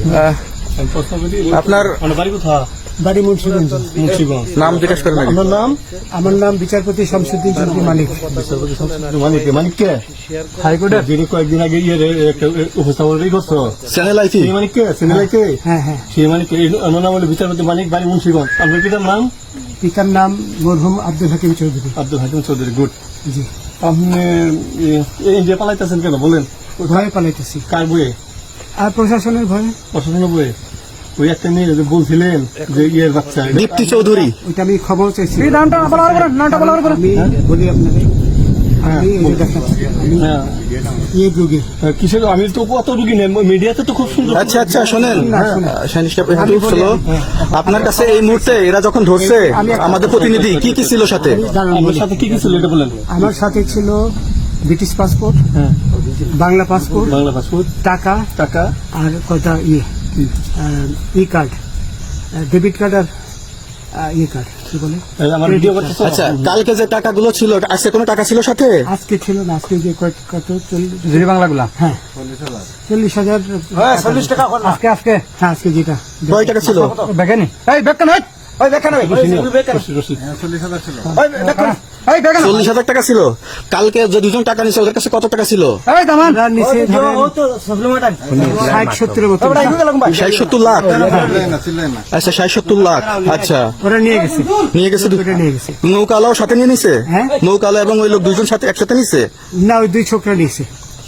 আহ, আপনার মানে বাড়ি কোথা বাড়ি মুন্সিগঞ্জ মুন্সিগঞ্জ নাম জিজ্ঞেস করেন। আপনার নাম আমার নাম বিচারপতি শামসুদ্দিন চৌধুরী মালিক মানিক মানিক কে হাইকোর্টের যিনি কয়েকদিন আগে ইয়ে একটা উপস্থাপন করছ চ্যানেল মানিক কে হ্যাঁ হ্যাঁ সেই মানিক আমার নাম হলো বিচারপতি মানিক বাড়ি মুন্সিগঞ্জ আপনার পিতার নাম পিতার নাম মরহুম আব্দুল হাকিম চৌধুরী আব্দুল হাকিম চৌধুরী গুড জি আপনি এই ইন্ডিয়া পালাইতেছেন কেন বলেন ভয়ে পালাইতেছি কার বইয়ে আর প্রশাসনের ভয়ে? প্রশাসনের বইয়ে ওই একটা মেয়ে যে বলছিলেন যে ইয়ের বাচ্চা। দীপ্তি চৌধুরী। ওইটা আমি খবর চাইছি। আমি বলি আপনাকে আমি এই যে দেখাচ্ছি, আমি হ্যাঁ। ইয়ে রোগী কিসের? আমি তো কত রুগী নেই মিডিয়াতে তো খুব সুন্দর। আচ্ছা আচ্ছা শোনেন। আপনার কাছে এই মুহূর্তে এরা যখন ধরছে আমাদের প্রতিনিধি কি কি ছিল সাথে? বলি। সাথে কি কি ছিল এটা বলেন। আমার সাথে ছিল ব্রিটিশ পাসপোর্ট হ্যাঁ। বাংলা পাসপোর্ট বাংলা পাসপোর্ট টাকা টাকা আর কটা ইয়ে ই কার্ড ডেবিট কার্ড আর ইয়ে কার্ড কি বলে? আমার ভিডিও আচ্ছা কালকে যে টাকাগুলো ছিল আজকে কোনো টাকা ছিল সাথে? আজকে ছিল না আজকে যে কত কত চল্লিশ? বাংলাগুলা? হ্যাঁ। চল্লিশ হাজার। চল্লিশ টাকা আজকে আজকে হ্যাঁ আজকে যেটা। কয় টাকা ছিল? বেকেনি এই বেকেন ওই ওই বেকেন ওই রশিদ, রশিদ। ওই বেকেন চল্লিশ হাজার টাকা ছিল। কালকে যে দুজন টাকা ওদের কাছে কত টাকা ছিল? ষাট সত্তর লাখ? আচ্ছা ষাট সত্তর লাখ। আচ্ছা। ওরা নিয়ে গেছে। নিয়ে গেছে দু- ওটা নিয়ে গেছে। নৌকালাও সাথে নিয়ে নিছে? হ্যাঁ। নৌকালা এবং ওই লোক দুজন সাথে একসাথে নিছে? না ওই দুই ছোকরা নিয়েছে